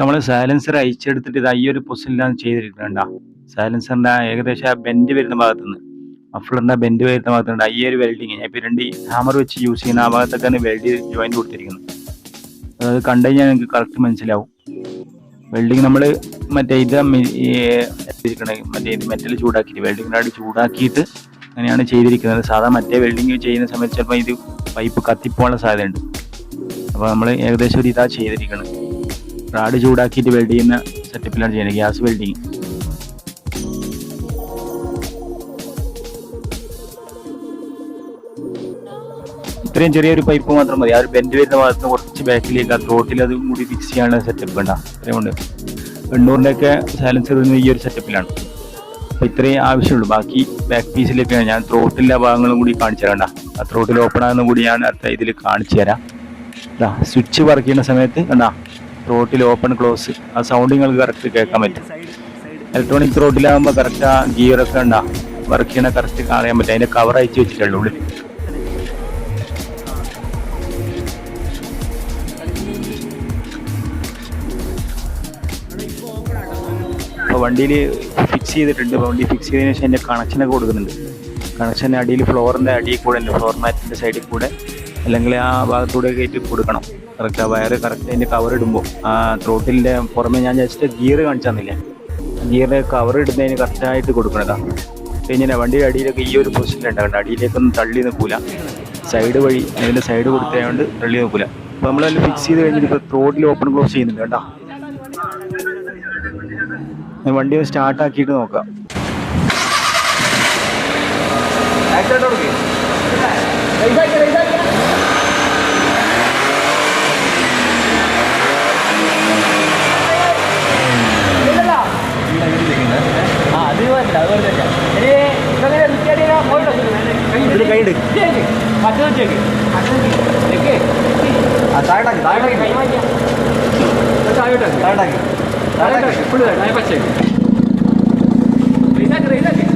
നമ്മൾ സൈലൻസർ അയച്ചെടുത്തിട്ട് ഇത് ഈ ഒരു പൊസിഷനിലാണ് ചെയ്തിരിക്കുന്നുണ്ട? സൈലൻസറിന്റെ ഏകദേശം ആ ബെൻഡ് വരുന്ന ഭാഗത്ത് നിന്ന് മഫ്ലറിന്റെ ബെൻഡ് വരുന്ന ഭാഗത്തുണ്ട് ഈ ഒരു വെൽഡിങ് ഞാൻ ഇപ്പൊ രണ്ട് ഹാമർ വെച്ച് യൂസ് ചെയ്യുന്ന ആ ഭാഗത്തൊക്കെയാണ് വെൽഡ് ജോയിന്റ് കൊടുത്തിരിക്കുന്നത് അത് കണ്ടു കഴിഞ്ഞാൽ നിങ്ങൾക്ക് കറക്റ്റ് മനസ്സിലാവും. വെൽഡിങ് നമ്മൾ മറ്റേ ഇത് മറ്റേ മെറ്റൽ ചൂടാക്കിയിട്ട് വെൽഡിങ്ങിനായിട്ട് ചൂടാക്കിയിട്ട് അങ്ങനെയാണ് ചെയ്തിരിക്കുന്നത്. സാധാരണ മറ്റേ വെൽഡിങ് ചെയ്യുന്ന സമയത്ത് ചിലപ്പോൾ ഇത് പൈപ്പ് കത്തിപ്പോകാനുള്ള സാധ്യതയുണ്ട്. അപ്പോൾ നമ്മൾ ഏകദേശം ഒരു ഇതാ ചെയ്തിരിക്കുന്നത് റാഡ് ചൂടാക്കിയിട്ട് വെൽഡ് ചെയ്യുന്ന സെറ്റപ്പിലാണ് ചെയ്യുന്നത് ഗ്യാസ് വെൽഡിങ് ഇത്രയും ചെറിയൊരു പൈപ്പ് മാത്രം മതി. ആ ഒരു ബെൻഡ് വരുന്ന ഭാഗത്ത് കുറച്ച് ബാക്കിലേക്ക് ആ ത്രോട്ടിൽ അത് കൂടി ഫിക്സ് ചെയ്യാനുള്ള സെറ്റപ്പ് വേണ്ട. അത്രയും കൊണ്ട് എണ്ണൂറിന്റെയൊക്കെ സൈലൻസർ ഈ ഒരു സെറ്റപ്പിലാണ് അപ്പോൾ ഇത്രയും ആവശ്യമുള്ളൂ. ബാക്കി ബാക്ക് പീസിലേക്കാണ് ഞാൻ ത്രോട്ടിലെ ഭാഗങ്ങളും കൂടി കാണിച്ചു തരാം ആ ത്രോട്ടിൽ ഓപ്പൺ ആകുന്ന കൂടി ഞാൻ അടുത്ത ഇതിൽ കാണിച്ചു തരാം. സ്വിച്ച് വർക്ക് ചെയ്യുന്ന സമയത്ത് കണ്ടാ? ത്രോട്ടിൽ ഓപ്പൺ ക്ലോസ് ആ സൗണ്ട് നിങ്ങൾക്ക് കറക്റ്റ് കേൾക്കാൻ പറ്റും. ഇലക്ട്രോണിക് ത്രോട്ടിലാകുമ്പോൾ കറക്റ്റ് ആ ഗിയറൊക്കെ ഉണ്ടാ വർക്ക് ചെയ്യണ കറക്റ്റ് അറിയാൻ പറ്റും. അതിന്റെ കവർ അയച്ചു വെച്ചിട്ടുള്ളൂ ഉള്ളിൽ അപ്പോൾ വണ്ടിയിൽ ഫിക്സ് ചെയ്തിട്ടുണ്ട്. വണ്ടി ഫിക്സ് ചെയ്തതിന് ശേഷം അതിന്റെ കണക്ഷനൊക്കെ കൊടുക്കുന്നുണ്ട്. കണക്ഷൻ അടിയിൽ ഫ്ലോറിന്റെ അടിയിൽ കൂടെ ഉണ്ട് ഫ്ലോർ മാറ്റിന്റെ സൈഡിൽ കൂടെ. അല്ലെങ്കിൽ ആ ഭാഗത്തൂടെ കയറ്റി കൊടുക്കണം. കറക്റ്റ് ആ വയറ് കറക്റ്റ് അതിന്റെ കവർ ഇടുമ്പോൾ ആ ത്രോട്ടിലിന്റെ പുറമെ ഞാൻ ജസ്റ്റ് ഗിയർ കാണിച്ചു തന്നില്ലേ ഗിയറിന്റെ കവർ ഇടുന്നതിന് കറക്റ്റായിട്ട് കൊടുക്കണതാണ് പിന്നെ വണ്ടിയുടെ അടിയിലൊക്കെ ഈ ഒരു പൊസിഷനിൽ ഉണ്ടാകണ്ട അടിയിലേക്കൊന്നും തള്ളി നിൽക്കൂല. സൈഡ് വഴി അതിന്റെ സൈഡ് കൊടുത്തതുകൊണ്ട് തള്ളി നിൽക്കൂല. അപ്പോൾ നമ്മളതിൽ ഫിക്സ് ചെയ്ത് കഴിഞ്ഞിട്ട് ഇപ്പോൾ ത്രോട്ടിൽ ഓപ്പൺ ക്ലോസ് ചെയ്യുന്നുണ്ട് കേട്ടോ വണ്ടി ഒന്ന് സ്റ്റാർട്ട് താഴോട്ടാക്കി നോക്കാം പച്ചയാക്കി കൈയിട് നോർമലാക്ക്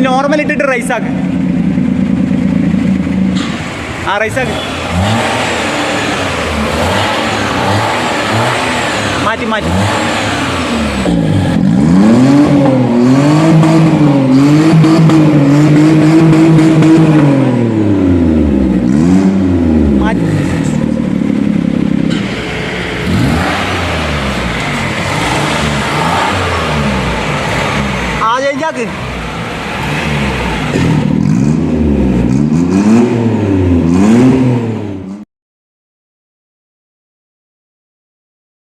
ഇനി നോർമൽ ഇട്ടിട്ട് റൈസ് ആക്ക്. ആ റൈസ് ആക്ക്. മാറ്റി മാറ്റി. ആ ചേഞ്ചാക്ക്